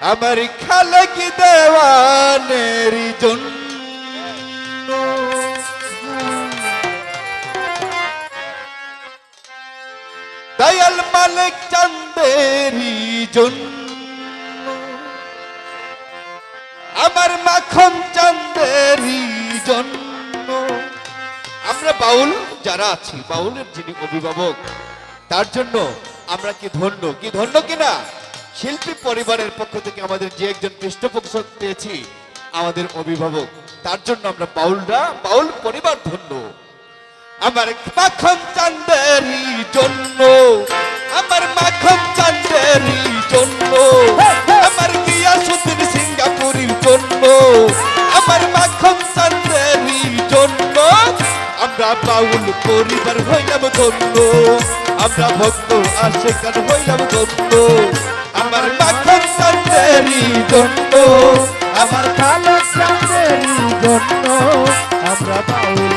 আমার খালক দেওয়ানের জন্য। দয়াল মালিক চান্দেরি জন্য। আমার মাখন চান্দেরি জন্য। আমরা বাউল যারা আছি, বাউলের যিনি অভিভাবক, তার জন্য আমরা কি ধন্য? কি ধন্য কিনা? শিল্পী পরিবারের পক্ষ থেকে আমাদের যে একজন পৃষ্ঠপোষক পেয়েছি, আমাদের অভিভাবক। তার জন্য আমরা বাউলরা, বাউল পরিবার ধন্য। আমার মাখন চান্দেরি জন্য, আমার মাখন চান্দেরি জন্য, আমার গিয়াসুদ্দিন সিঙ্গাপুরের জন্য, আমার মাখন চান্দেরি জন্য, আমরা বাউল পরিবার হইলাম ধন্য, আমরা ভক্ত আশেকার হইলাম ধন্য। আমার মাখন চান্দেরি জন্য আমার কালো চাঁদেরই জন্য আমরা বাউল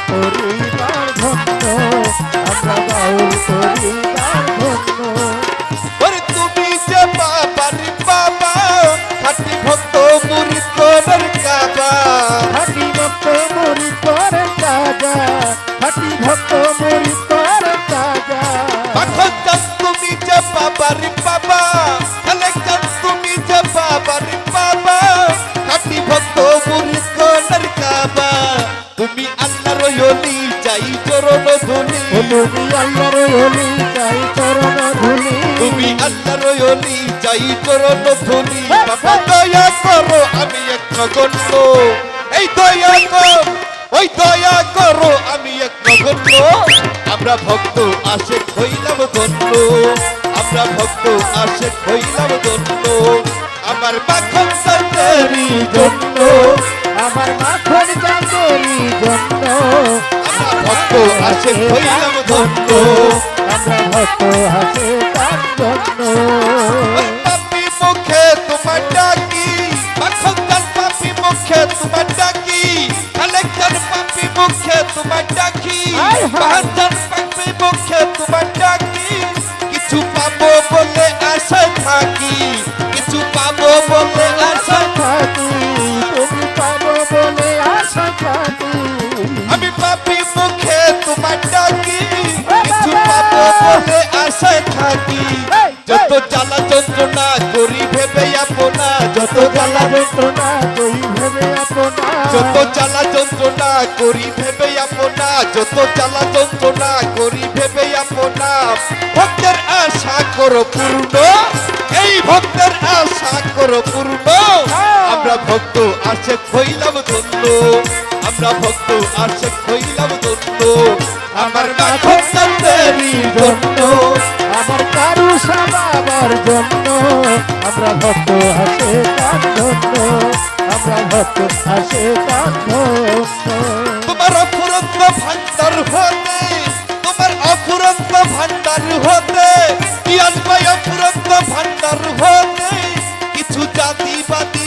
তুমি আল্লাহর ওলি চাই চরণ ধুলি তুমি আল্লাহর ওলি চাই চরণ ধুলি বাবা দয়া করো আমি এক নগণ্য এই দয়া কর ওই দয়া করো আমি এক নগণ্য আমরা ভক্ত আসে হইলাম ধন্য। আমরা ভক্ত আসে হইলাম ধন্য। আমার মাখন সান্তারি জন্য আমার মাখন আসে হইলাম ধন্য। আমরা ভক্ত হাসে তার জন্য পাপি মুখে তোমার ডাকি মাখন পাপি মুখে তোমার ডাকি কালেকশন পাপি মুখে তোমার ডাকি বলে আশা থাকি যত জ্বালা যন্ত্রণা করি ভেবে আপনা যত জ্বালা যন্ত্রণা কই ভেবে আপনা। যত জ্বালা যন্ত্রণা করি ভেবে আপনা যত জ্বালা যন্ত্রণা করি ভেবে আপনা। ভক্তের আশা করো পূর্ণ এই ভক্তের আশা করো পূর্ণ। আমরা ভক্ত আসে হইলাম ধন্য। আমরা ভক্ত আসে হইলাম ধন্য আমার মাখন চান্দেরি জন্য। আমার কারু বাবার জন্য। আমরা ভক্ত হাসে তার জন্য। আমরা ভক্ত হাসে তার জন্য। তোমার অফুরন্ত ভান্ডার হতে তোমার অফুরন্ত ভান্ডার হতে কি আসবে অফুরন্ত ভান্ডার হতে কিছু জাতি বাতি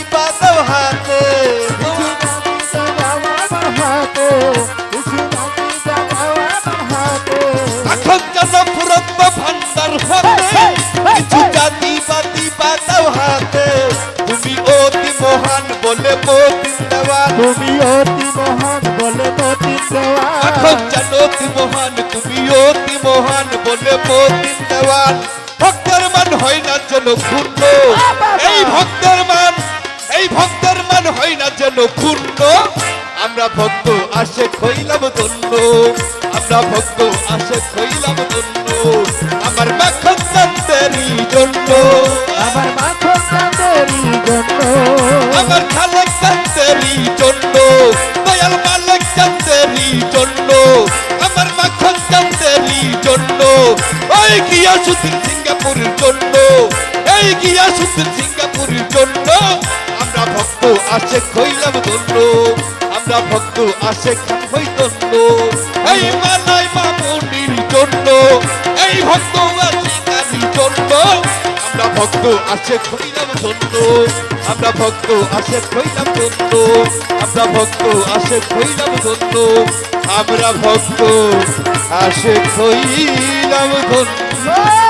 অতি মহান বলে মতিন তুমি অতি মহান বলে এখন অতি মহান তুমি অতি মহান বলে মতিন ভক্তের মান হয় না যেন ক্ষুণ্ণ। এই ভক্তের মান এই ভক্তের মান হয় না যেন ক্ষুণ্ণ। আমরা ভক্ত আসে খইলাম ধন্য। আমরা ভক্ত আসে খইলাম ধন্য। আমার মাখন চান্দেরি জন্য। আমার মাখন চাঁদেরই জন্য। আমার খালেক জন্য। দয়াল মালিক জন্য। আমার মাখন চান্দেরি জন্য। ওই গিয়া সুদিন সিঙ্গাপুরের জন্য। এই গিয়া সুদিন সিঙ্গাপুরের জন্য। আমরা ভক্ত আসে খইলাম ধন্য। আমরা ভক্ত আসে খান হই ধন্য এই মালাই মামুনির জন্য, এই ভক্ত জন্য। আমরা ভক্ত আসে খইলাম ধন্য, আমরা ভক্ত আসে খইলাম ধন্য, আমরা ভক্ত আসে খইলাম ধন্য, আমরা ভক্ত আসে খইলাম ধন্য।